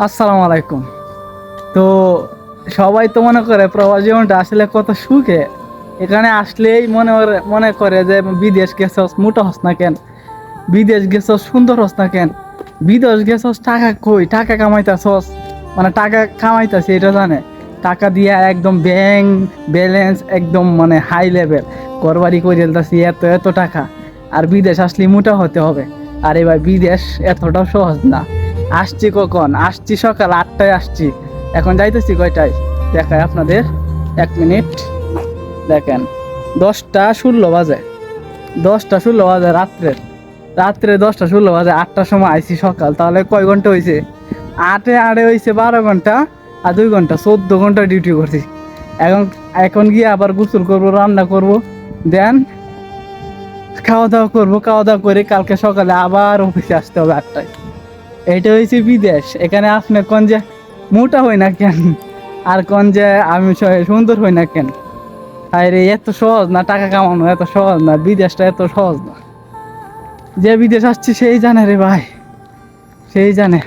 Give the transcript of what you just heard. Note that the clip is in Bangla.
আসসালামু আলাইকুম। তো সবাই তো মনে করে প্রবাস জীবনটা আসলে কত সুখে। এখানে আসলেই মনে করে- মনে করে যে বিদেশ গেছস, মোটা হস না কেন? বিদেশ গেছস, সুন্দর হস না কেন? বিদেশ গেছস টাকা কই? টাকা কামাইতাছস? মানে টাকা কামাইতাছি, এটা জানে? টাকা দিয়ে একদম ব্যাংক ব্যালেন্স একদম মানে হাই লেভেল। করবারি করে দিতেছি এত এত টাকা। আর বিদেশ আসলে মোটা হতে হবে। আর এবার বিদেশ এতটাও সহজ না। আসছি কখন? আসছি সকাল আটটায় আসছি। এখন যাইতেছি কয়টায়? দেখায় আপনাদের। এক মিনিট। দেখেন, দশটা ষোলো বাজে। দশটা ষোলো বাজে রাত্রে রাত্রে দশটা ষোলো বাজে আটটার সময় আইছি সকাল। তাহলে কয় ঘণ্টা হয়েছে আটে আড়ে হয়েছে বারো ঘণ্টা আর দুই ঘণ্টা। চোদ্দ ঘণ্টা ডিউটি করছি। এখন এখন গিয়ে আবার গোসল করব, রান্না করব। দেন খাওয়া দাওয়া করব। খাওয়া দাওয়া করে কালকে সকালে আবার অফিসে আসতে হবে আটটায়। এটা হয়েছে বিদেশ। এখানে আপনি কোন যে মোটা হয় না কেন, আর কোন যে আমি সুন্দর হই না কেন। আরে, এত সহজ না, টাকা কামানো এত সহজ না, বিদেশটা এত সহজ না। যে বিদেশ আসছে, সেই জানে রে ভাই। সেই জানে।